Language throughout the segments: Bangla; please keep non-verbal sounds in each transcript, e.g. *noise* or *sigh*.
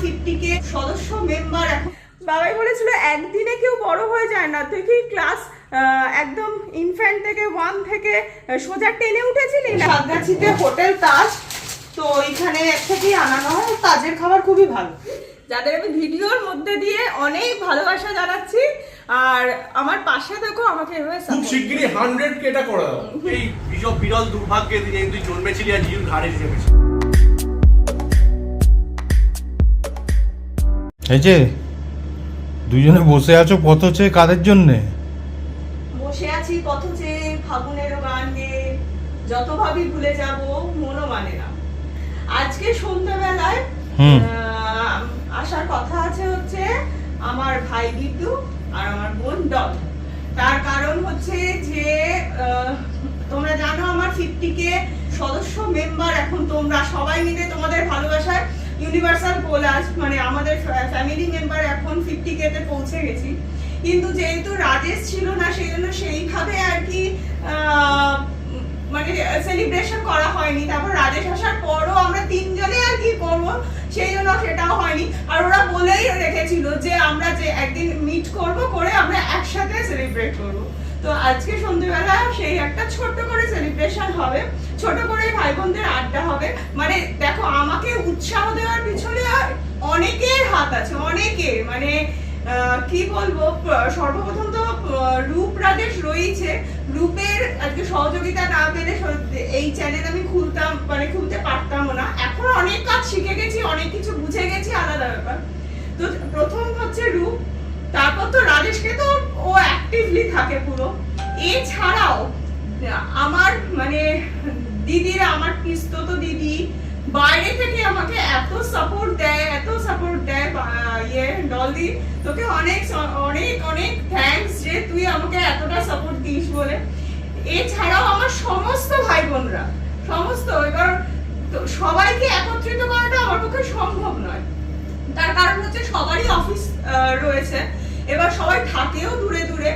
ফিফটি কে সদস্য মেম্বার এখন বাবাই বলেছিল একদিনে কেউ বড় হয়ে যায় না। তুই কি ক্লাস একদম ইনফ্যান্ট থেকে ওয়ান থেকে সোজা টেনে উঠেছিলি না? সাতগাছিতে হোটেল তাজ। তো এখানে থেকেই আনানো হয়। তাজের খাবার খুবই ভালো। যাদের আমি ভিডিওর মধ্যে দিয়ে অনেক ভালোবাসা জানাচ্ছি আর আমার পাশে দেখো আমাকে এভাবে খুব শিগগিরই হান্ড্রেড কে এটা করে দাও। এই বিরল দুর্ভাগ্যের দিনে তুই জন্মেছিলি আর জিউর ঘাড়ে চেপেছিলি এই যে দুজনে বসে আছো পথ চেয়ে কাদের জন্যে? বসে আছি পথ চেয়ে ফাগুনের গান গেয়ে যত ভাবি ভুলে যাব মনও মানে না। আজকে সন্ধ্যাবেলায় আসার কথা আছে হচ্ছে আমার ভাই বিদ্যু আর আমার বোন ডল তার কারণ হচ্ছে যে তোমরা জানো আমার ফিফটি কে সদস্য মেম্বার এখন তোমরা সবাই মিলে তোমাদের ভালোবাসায়। ইউনিভার্সাল কোলাজ মানে আমাদের ফ্যামিলি মেম্বার এখন ফিফটি কে তে পৌঁছে গেছি। কিন্তু যেহেতু রাজেশ ছিল না সেই জন্য সেইভাবে আর কি মানে সেলিব্রেশন করা হয়নি। তারপর রাজেশ আসার পরও আমরা তিনজনে আর কি করব, সেই জন্য সেটাও হয়নি। আর ওরা বলেই রেখেছিল যে আমরা যে একদিন মিট করব করে আমরা একসাথে সেলিব্রেট করব। তো আজকে সন্ধ্যেবেলা সেই একটা ছোট্ট করে সেলিব্রেশন হবে। ছোট করে ভাই বোনদের আড্ডা হবে। মানে দেখো, আমাকে উৎসাহ দেওয়ার পিছনে অনেকের হাত আছে, অনেকের। মানে কি বলব? সর্বপ্রথম তো রূপ রাজেশ রয়েছে। রূপের আজকে সহযোগিতা না পেলে এই চ্যানেল আমি খুলতাম মানে খুলতে পারতামও না। এখন অনেক কাজ শিখে গেছি, অনেক কিছু বুঝে গেছি, আলাদা ব্যাপার। তো প্রথম হচ্ছে রূপ। তারপর তো রাজেশকে তো ও অ্যাক্টিভলি থাকে পুরো। এছাড়াও, আমার মানে দিদিরা, আমার পিস্তত দিদি, বাইরে থেকে আমাকে এত সাপোর্ট দেয়, এত সাপোর্ট দেয় ইয়ে ডলদি, তোকে অনেক অনেক অনেক থ্যাঙ্কস যে তুই আমাকে এতটা সাপোর্ট দিস বলে। এছাড়াও আমার সমস্ত ভাই বোনরা সমস্ত, এবার সবাইকে একত্রিত করাটা আমার পক্ষে সম্ভব নয়। তার কারণ হচ্ছে সবারই অফিস রয়েছে। এবার সবাই থাকেও দূরে দূরে।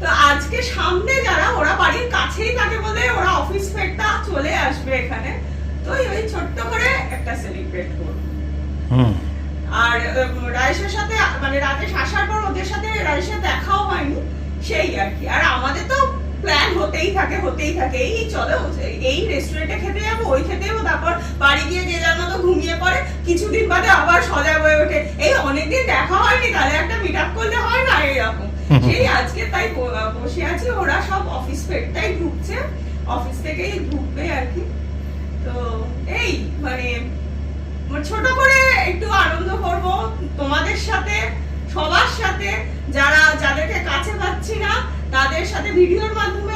তো আজকে সামনে যারা ওরা বাড়ির কাছেই থাকে বলে ওরা অফিস ফেরটা চলে আসবে এখানে। তো ওই ছোট্ট করে একটা সেলিব্রেট করব। হুম। আর রাইসের সাথে মানে রাতে আসার পর ওদের সাথে রাইসের দেখাও হয়নি সেই আর কি। আর আমাদের তো প্ল্যান হতেই থাকে হতেই থাকে। এই চলো এই রেস্টুরেন্টে খেতে যাব ওই খেতে যাব তারপর বাড়ি গিয়ে যে যার মতো ঘুমিয়ে পড়ে কিছুদিন বাদে আবার সজাগ হয়ে ওঠে। এই অনেকদিন দেখা হয়নি তাহলে একটা মিট আপ করলে হয় না এরকম। সেই আজকে তাই বসে আছি ওরা সব অফিস ফেরটাই ঢুকছে। অফিস থেকেই ঢুকবে আর কি। তো এই মানে মানে ছোট করে একটু আনন্দ করব তোমাদের সাথে সবার সাথে যারা যাদেরকে কাছে পাচ্ছি না তাদের সাথে ভিডিওর মাধ্যমে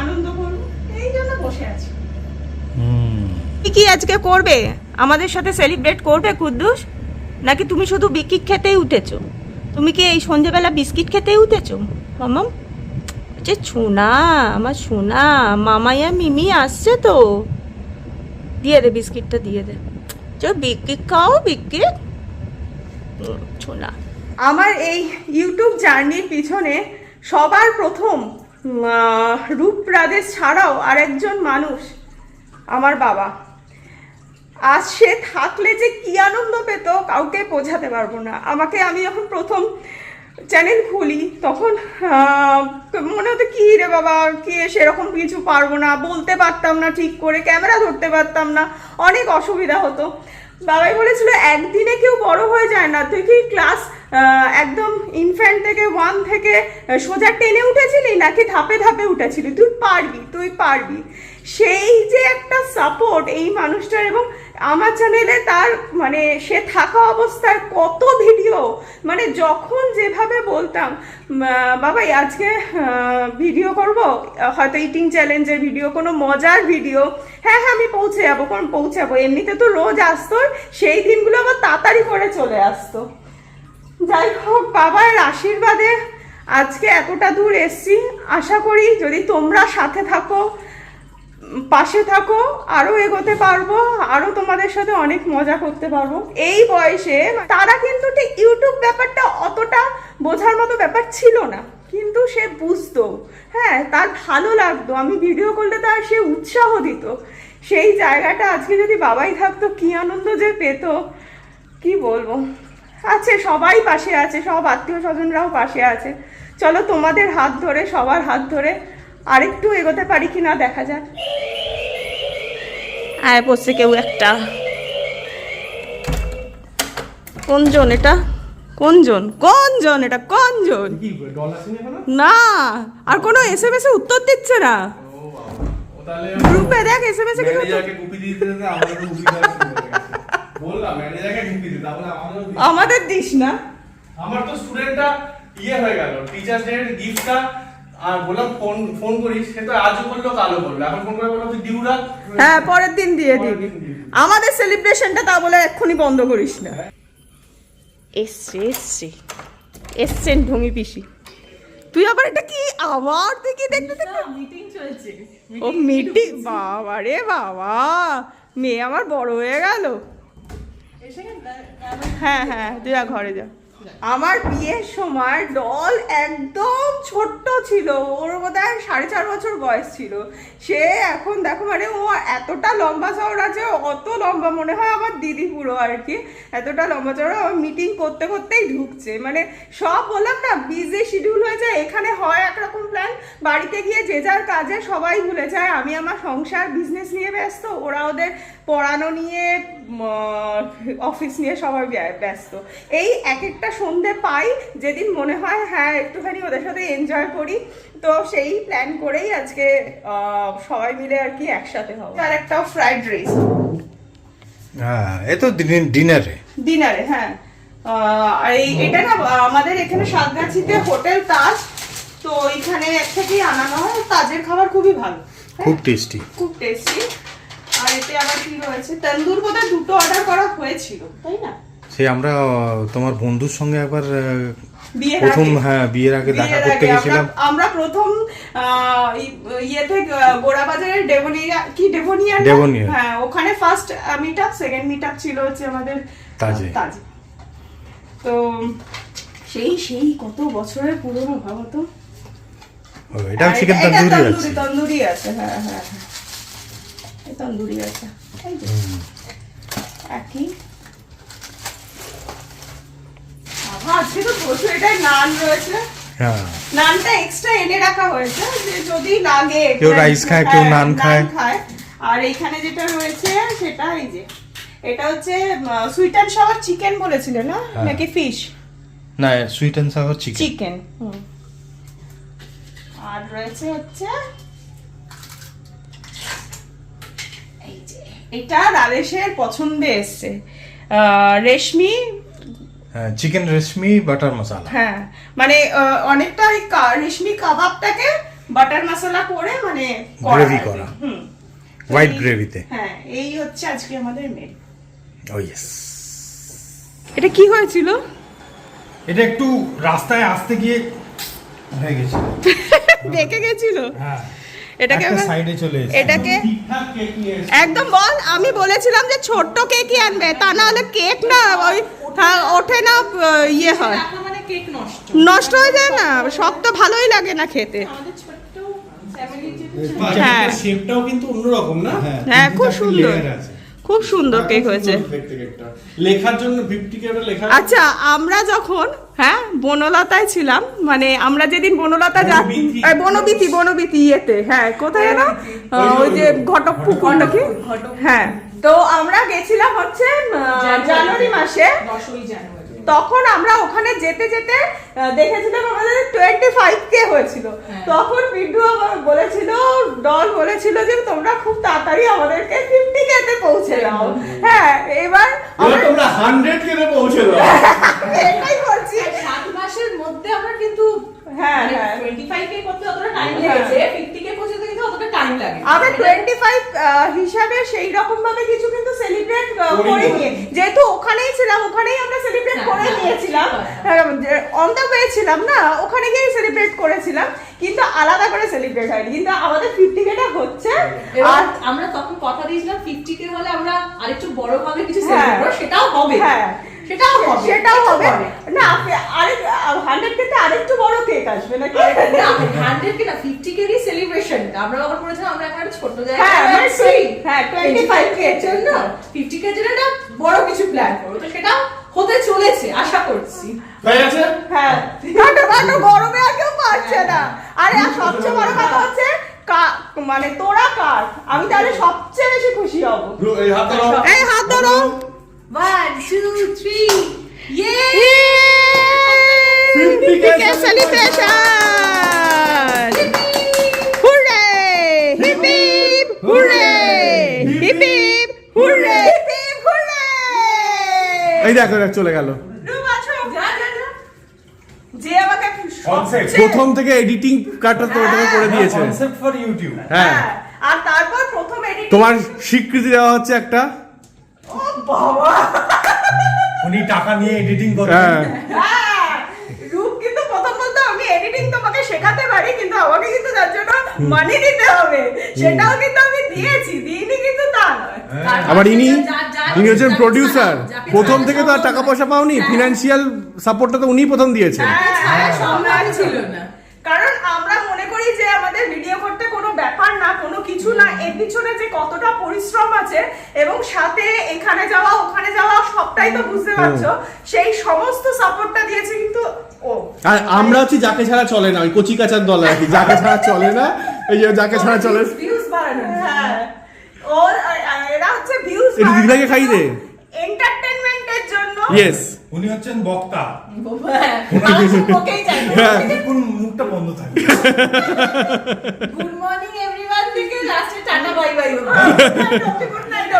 আনন্দ করব এই জন্য বসে আছি। কি কি আজকে করবে? আমাদের সাথে সেলিব্রেট করবে কুদ্দুস? নাকি তুমি শুধু বিস্কিট খেতেই উঠেছো? তুমি কি এই সন্ধ্যেবেলা বিস্কিট খেতেই উঠেছো মামাম? যে সোনা আমার সোনা মামাইয়া মিমি আসছে তো। দিয়ে দে বিস্কিটটা দিয়ে দে। চো বিস্কিট খাও বিস্কিট। সোনা আমার এই ইউটিউব জার্নির পিছনে সবার প্রথম রূপ রাজেশ ছাড়াও আরেকজন মানুষ আমার বাবা। আজ সে থাকলে যে কি আনন্দ পেত, কাউকে বোঝাতে পারব না। আমাকে আমি যখন প্রথম চ্যানেল খুলি, তখন মনে হতো, কী রে বাবা, কি সেরকম কিছু পারব না, বলতে পারতাম না ঠিক করে, ক্যামেরা ধরতে পারতাম না। অনেক অসুবিধা হতো। বাবাই বলেছিল, একদিনে কেউ বড় হয়ে যায় না, তুই কি ক্লাস একদম ইনফ্যান্ট থেকে ওয়ান থেকে সোজা টেনে উঠেছিলি নাকি ধাপে ধাপে উঠেছিলি? তুই পারবি তুই পারবি। সেই যে একটা সাপোর্ট এই মানুষটার এবং আমার চ্যানেলে তার মানে সে থাকা অবস্থায় কত ভিডিও মানে যখন যেভাবে বলতাম বাবাই আজকে ভিডিও করব, হয়তো ইটিং চ্যালেঞ্জের ভিডিও কোনো মজার ভিডিও হ্যাঁ হ্যাঁ আমি পৌঁছে যাব, কোন পৌঁছাবো। এমনিতে তো রোজ আসতো, সেই দিনগুলো আবার তাড়াতাড়ি করে চলে আসতো। যাই হোক, বাবার আশীর্বাদে আজকে এতটা দূর এসছি। আশা করি যদি তোমরা সাথে থাকো, পাশে থাকো আরও এগোতে পারব আরও তোমাদের সাথে অনেক মজা করতে পারব। এই বয়সে তারা কিন্তু ঠিক ইউটিউব ব্যাপারটা অতটা বোঝার মতো ব্যাপার ছিল না, কিন্তু সে বুঝতো। হ্যাঁ তার ভালো লাগতো। আমি ভিডিও করলে তার সে উৎসাহ দিত। সেই জায়গাটা আজকে যদি বাবাই থাকতো, কি আনন্দ যে পেত। কি বলব? আছে সবাই পাশে আছে সব আত্মীয় স্বজনরাও পাশে আছে। চলো তোমাদের হাত ধরে সবার হাত ধরে আরেকটু এগোতে পারি কিনা দেখা যাক। আয় পড়ছে কেউ একটা। কোন জন এটা? কোন জন কোন জন এটা? কোন জন কি ডল আসেনি এখনও না আর কোনো এস এম এস উত্তর দিচ্ছে না। ও বাবা ও তাহলে গ্রুপে দেখ এস এম এস কিছু বললাম ম্যানেজারকে গুপি দিতে তাহলে আমাদের আমাদের দিস না। আমার তো স্টুডেন্টটা ইয়ে হয়ে গেল টিচার্স ডে গিফটটা আর বললাম ফোন ফোন করিস সে তো আজও করল কালও করল এখন ফোন করে বললাম তুই ডিউ রাখ হ্যাঁ পরের দিন দিয়ে দিবি। আমাদের সেলিব্রেশনটা তা বলে এক্ষুনি বন্ধ করিস না। এসছে এসছে। এসছেন ঢঙ্গি পিসি। তুই আবার এটা কি আবার তুই কি দেখতে দেখতে মিটিং চলছে ও মিটিং বাবা রে বাবা। মেয়ে আমার বড় হয়ে গেল। হ্যাঁ হ্যাঁ তুই যা ঘরে যা। আমার বিয়ের সময় ডল একদম ছোট্ট ছিল। ওর বোধহয় সাড়ে চার বছর বয়স ছিল। সে এখন দেখো মানে ও এতটা লম্বা চওড়া আছে অত লম্বা মনে হয় আমার দিদি পুরো আর কি, এতটা লম্বা চওড়া মিটিং করতে করতেই ঢুকছে। মানে সব বললাম না বিজি শিডিউল হয়ে যায়, এখানে হয় একরকম প্ল্যান বাড়িতে গিয়ে যে যার কাজে সবাই ভুলে যায়। আমি আমার সংসার বিজনেস নিয়ে ব্যস্ত, ওরা ওদের পড়ানো নিয়ে অফিস নিয়ে সবাই ব্য- ব্যস্ত। এই এক একটা সন্ধে পাই যেদিন মনে হয় হ্যাঁ একটুখানি ওদের সাথে এনজয় করি তো সেই প্ল্যান করেই আজকে সবাই মিলে আর কি একসাথে হব। আর একটা ফ্রাইড রাইস হ্যাঁ এ তো ডিনারে ডিনারে হ্যাঁ। এই এটা না আমাদের এখানে সাতগাছিতে হোটেল তাজ তো এখানে থেকেই আনানো হয় তাজের খাবার খুবই ভালো। হ্যাঁ, খুব টেস্টি খুব টেস্টি আর এতে আবার কি রয়েছে তন্দুর বোধহয় দুটো অর্ডার করা হয়েছিল তাই না? সে আমরা তোমার বন্ধুর সঙ্গে একবার প্রথম হ্যাঁ বিয়ের আগে দেখা করতে গেছিলাম। আমরা- প্রথম ইয়েতে গোড়াবাজারের ডেভোনিয়া কি ডেভোনিয়া ডেভোনিয়া। হ্যাঁ ওখানে first meet up second meet up ছিল হচ্ছে আমাদের তাজে। তাজে। তো সেই সেই কত বছরের পুরনো ভাবো তো। চিকেন এটা- এটা তন্দুরি আছে। তন্দুরি আছে হ্যাঁ হ্যাঁ হ্যাঁ। তন্দুরি আছে। এই যে, একই। আজকে তো প্রচুর এটাই নান রয়েছে। হ্যাঁ। নানটা এক্সট্রা এনে রাখা হয়েছে যে যদি লাগে কেউ rice খায়, কেউ হ্যাঁ, নান খায়। আর এখানে যেটা রয়েছে সেটা এই যে এটা হচ্ছে সুইট অ্যান্ড সাওয়ার চিকেন বলেছিলে না? হ্যাঁ। নাকি ফিশ না sweet and sour chicken chicken আর রয়েছে হচ্ছে এই যে এটা রাজেশের পছন্দে এসছে। রেশমি? হ্যাঁ চিকেন রেশমি বাটার মশলা। হ্যাঁ মানে অনেকটা ওই কা- রেশমি কাবাবটাকে বাটার মশলা করে মানে কি। করা। হোয়াইট গ্রেভিতে হ্যাঁ এই হচ্ছে আজকে আমাদের মেয়ে ও ইয়েস এটা কি হয়েছিল? এটা একটু রাস্তায় আসতে গিয়ে হয়ে গেছে *laughs* দেখে গেছিল? হ্যাঁ। এটাকে সাইডে চলে এটাকে একদম বল আমি বলেছিলাম যে ছোট্ট কেকই আনবে তা না হলে কেক না ওই হ্যাঁ, ওঠে না ইয়ে হয়। মানে কেক নষ্ট। নষ্ট হয়ে যায় না সব তো ভালোই লাগে না খেতে। হ্যাঁ। শেপটাও কিন্তু অন্যরকম না? হ্যাঁ। খুব সুন্দর। খুব সুন্দর কেক হয়েছে। লেখার জন্য লেখা আচ্ছা আমরা যখন হ্যাঁ বনলতায় ছিলাম মানে আমরা যেদিন বনলতা যা বনবীতি বনবিথি ইয়েতে হ্যাঁ কোথায় না ওই যে ঘটক পুকুর নাকি? হ্যাঁ তো আমরা গেছিলাম হচ্ছে জানুয়ারি মাসে। দশই জানুয়ারি। তখন আমরা ওখানে যেতে যেতে দেখেছিলাম আমাদের টোয়েন্টি ফাইভ কে হয়েছিল। হ্যাঁ। তখন বিড্ডু আমার বলেছিল ডল বলেছিল যে তোমরা খুব তাড়াতাড়ি আমাদেরকে ফিফটি কে তে পৌঁছে দাও। হ্যাঁ এবার তোমরা হান্ড্রেড কে পৌঁছে দাও। *laughs* এটাই বলছি। সাত মাসের মধ্যে আমরা কিন্তু হ্যাঁ, হ্যাঁ। কে করতে অতটা টাইম হ্যাঁ। লেগেছে ফিফটি কে পৌঁছতে কিন্তু অতটা টাইম লাগে আমরা টোয়েন্টি হিসাবে সেই রকম ভাবে কিছু কিন্তু সেলিব্রেট করে নিয়ে যেহেতু ওখানেই ছিলাম ওখানেই আমরা সেলিব্রেট হ্যাঁ, করে হ্যাঁ, নিয়েছিলাম। অন দ্য ওয়ে ছিলাম না ওখানে গিয়ে সেলিব্রেট করেছিলাম কিন্তু আলাদা করে সেলিব্রেট হয়নি। কিন্তু আমাদের ফিফটি কেটা হচ্ছে আর আমরা তখন কথা দিয়েছিলাম ফিফটি কে হলে আমরা আরেকটু বড় ভাবে কিছু। সেলিব্রেট সেটাও হবে। হ্যাঁ। সেটাও হবে। সেটাও হবে। না আরেক হান্ড্রেড কে আরেকটু বড় কেক আসবে নাকি? না হান্ড্রেড কে না ফিফটি কেরই সেলিব্রেশন আমরা যখন করেছিলাম আমরা একটা ছোট জায়গায় হ্যাঁ টোয়েন্টি ফাইভ কে জন্য। ফিফটি কে জন্য একটা বড় কিছু প্ল্যান করব। তো সেটা হতে চলেছে আশা করছি। হ্যাঁ গরমে আর কেউ পারছে না। আরে সবচেয়ে বড় কথা হচ্ছে মানে তোরা কার? আমি তাহলে সবচেয়ে বেশি খুশি হব। এই হাত দেখো চলে গেল। প্রথম থেকে এডিটিং কার্ডটা তো ওটাকে করে দিয়েছে। কনসেপ্ট ফর ইউটিউব হ্যাঁ হ্যাঁ আর তারপর প্রথম এডিটিং তোমার স্বীকৃতি দেওয়া হচ্ছে একটা? বাবা। উনি টাকা নিয়ে এডিটিং করেন। হ্যাঁ। হ্যাঁ, রূপ কিন্তু প্রথম বলতে আমি এডিটিং তোমাকে শেখাতে পারি কিন্তু আমাকে কিন্তু তার জন্য মানি দিতে হবে। সেটাও কিন্তু আমি দিয়েছি দিইনি কিন্তু তা নয়। আবার ইনি ইনি হচ্ছেন প্রোডিউসার প্রথম থেকে তো আর টাকা পয়সা পাওনি। ফিনান্সিয়াল সাপোর্টটা তো উনিই প্রথম দিয়েছেন। হ্যাঁ, হ্যাঁ, ছিল না। কারণ আমরা মনে করি যে আমাদের ভিডিও করতে কোনো ব্যাপার না কোনো কিছু না এর পিছনে যে কতটা পরিশ্রম আছে এবং সাথে এখানে যাওয়া ওখানে যাওয়া সবটাই তো বুঝতে পারছ সেই সমস্ত সাপোর্টটা দিয়েছে কিন্তু ও। আর আমরা হচ্ছে যাকে ছাড়া চলে না ওই কচি কাচার দল আর কি যাকে ছাড়া চলে না এই যে যাকে ছাড়া চলে। ভিউজ বাড়ানো হ্যাঁ। ওর আর- আর এরা হচ্ছে ভিউজ একটু দিদিভাইকে খাইয়ে দে। এন্টারটেইনমেন্টের জন্য। ইয়েস উনি হচ্ছেন বক্তা। হ্যাঁ। কোন মুখটা বন্ধ থাকে good morning everyone bye good night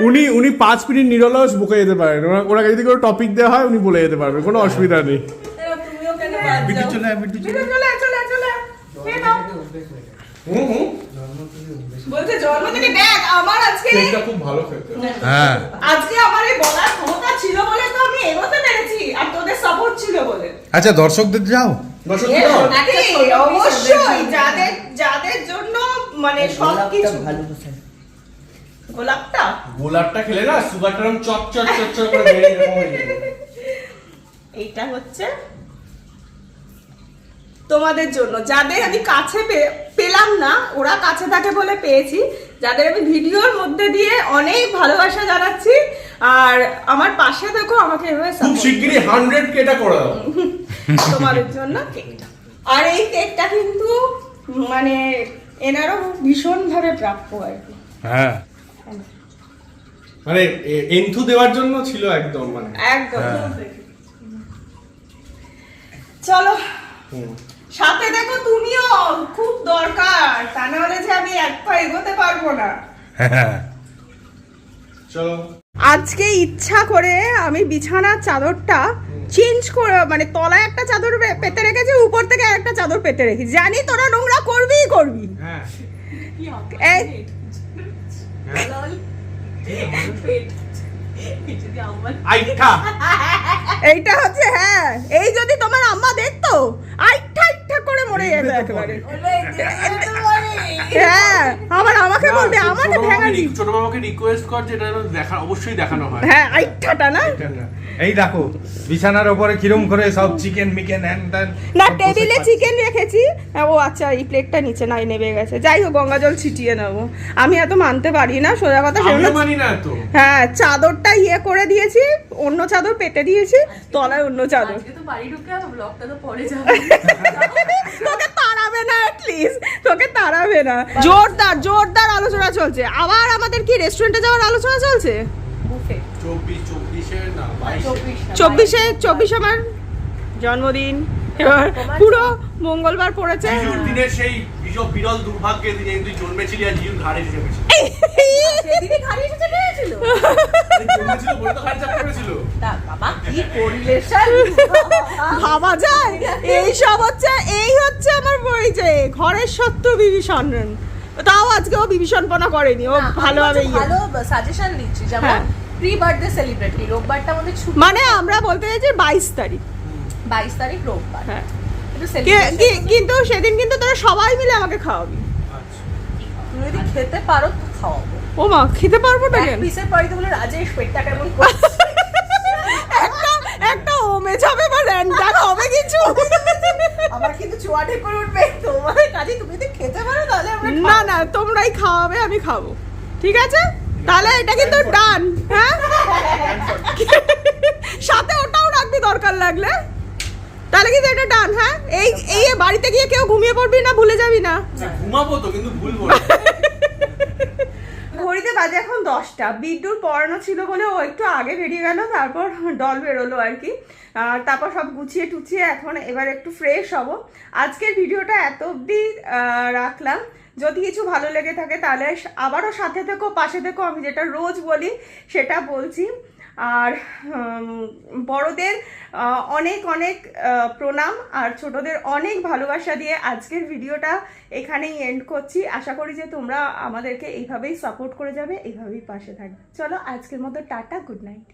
উনি উনি পাঁচ মিনিট নিরলস বকে যেতে পারেন। ওরা- ওনাকে যদি কোনো টপিক দেওয়া হয় উনি বলে যেতে পারবে। কোনো অসুবিধা নেই। হ্যাঁ আজকে আমার এই বলার ক্ষমতা ছিল বলে তো আমি এগোতে পেরেছি আর তোদের সাপোর্ট ছিল বলে। আচ্ছা দর্শকদের যাও। অবশ্যই যাদের যাদের জন্য মানে সবকিছু গোলাপটা গোলাপটা? খেলে না সুগারটা চট চট চট চট করে বেরিয়ে যাবে। এইটা হচ্ছে তোমাদের জন্য। যাদের আমি কাছে পে- পেলাম না ওরা কাছে থাকে বলে পেয়েছি। যাদের আমি ভিডিওর মধ্যে দিয়ে অনেক ভালোবাসা জানাচ্ছি আর আমার পাশে দেখো আমাকে এভাবে খুব শিগগিরই হান্ড্রেড কেটা করে দাও। *laughs* তোমাদের জন্য কেকটা আর এই কেকটা কিন্তু মানে এনারও ভীষণ ভাবে প্রাপ্য আর কি। হ্যাঁ। মানে এন্থু দেওয়ার জন্য ছিল একদম মানে। একদম। চলো। সাথে দেখো তুমিও খুব দরকার। তা না হলে যে আমি এক পা এগোতে পারব না। হ্যাঁ। চলো। আজকে ইচ্ছা করে আমি বিছানার চাদরটা চেঞ্জ করে মানে তলায় একটা চাদর পেতে রেখেছি উপর থেকে চাদর পেতে রেখেছি। জানি তোরা নোংরা করবিই করবি। হ্যাঁ। এই আইঠা। এইটা হচ্ছে হ্যাঁ এই যদি তোমার আম্মা দেখতো আইঠা আইঠা করে মরে যেত একেবারে। হ্যাঁ আবার আমাকে বলবে আমাকে ভেঙা দি ছোট মামাকে রিকোয়েস্ট কর যে এটা দেখা অবশ্যই দেখানো হয়। হ্যাঁ আইঠাটা না? এই দেখো বিছানার ওপরে কিরম করে সব চিকেন মিকেন হ্যান ত্যান না টেবিলে চিকেন রেখেছি। হ্যাঁ, ও আচ্ছা এই প্লেটটা নিচে নাই নেবে গেছে। যাই হোক গঙ্গা জল ছিটিয়ে নেব। আমি এত মানতে পারি না সোজা কথা সেজন্য মানি না তো হ্যাঁ চাদরটা ইয়ে করে দিয়েছি অন্য চাদর পেতে দিয়েছি তলায় অন্য চাদর। আজকে তো বাড়ি ঢুকে ব্লগটা তো পরে যাবে। তোকে তাড়াবে না প্লিজ তোকে তাড়াবে না। জোরদার জোরদার আলোচনা চলছে। আবার আমাদের কি রেস্টুরেন্টে যাওয়ার আলোচনা চলছে? বুফে চব্বিশ চব্বিশে চব্বিশ আমার জন্মদিন। এবার পুরো মঙ্গলবার পড়েছে। জিজুর সেই বিজয় বিরল দুর্ভাগ্যের দিনে তুই জন্মেছিলি আর জিজুর ঘাড়ে এসে গেছিল সেদিনই হারিয়ে এসেছে পেয়েছিল জন্মেছিল। বলে তো ঘাড়ে চাপ পড়েছিল। বাবা কি পরিলেশন ভাবা যায়? এই সব হচ্ছে এই হচ্ছে আমার পরিচয়। ঘরের শত্রু বিভীষণ। তাও আজকে ও বিভীষণপনা করেনি। ও ভালোভাবে ইয়ে। ভালো সাজেশন দিচ্ছি। যেমন হ্যাঁ। প্রি বার্থডে সেলিব্রেট করি রোববারটা আমাদের ছুটি। মানে আমরা বলতে চাইছি বাইশ তারিখ। বাইশ তারিখ রোববার। হ্যাঁ। কিন্তু সেদিন কিন্তু তোরা সবাই মিলে আমাকে খাওয়াবি। তুমি যদি খেতে পারো তো খাওয়াবো। ও মা খেতে পারব না কেন? পিসের পরে বলে রাজেশ পেটটা কেমন একটা একটা ওমে যাবে বা র্যান্ডাক হবে কিছু? আমার কিন্তু চুয়াটে করে উঠবে। তোমার কাজে তুমি যদি খেতে পারো তাহলে আমরা না না তোমরাই খাওয়াবে আমি খাব। ঠিক আছে? তাহলে এটা কিন্তু ডান হ্যাঁ? সাথে ওটাও রাখবি দরকার লাগলে। তাহলে কিন্তু এটা ডান হ্যাঁ? এই এই বাড়িতে গিয়ে কেউ ঘুমিয়ে পড়বি না ভুলে যাবি না? ঘুমাবো তো কিন্তু ভুলবো না। *laughs* ঘড়িতে বাজে এখন দশটা। বিদ্যুৎ পড়ানো ছিল বলে ও একটু আগে বেরিয়ে গেল তারপর ডল বেরোলো আর কি। আর তারপর সব গুছিয়ে টুছিয়ে এখন এবার একটু ফ্রেশ হব। আজকের ভিডিওটা এত অবধি রাখলাম। যদি কিছু ভালো লেগে থাকে তাহলে আবারও সাথে থেকো, পাশে থেকো, আমি যেটা রোজ বলি সেটা বলছি। আর বড়দের অনেক অনেক প্রণাম, আর ছোটদের অনেক ভালোবাসা দিয়ে আজকের ভিডিওটা এখানেই এন্ড করছি। আশা করি যে তোমরা আমাদেরকে এইভাবেই সাপোর্ট করে যাবে, এইভাবেই পাশে থাকবে। চলো, আজকের মতো টাটা গুড নাইট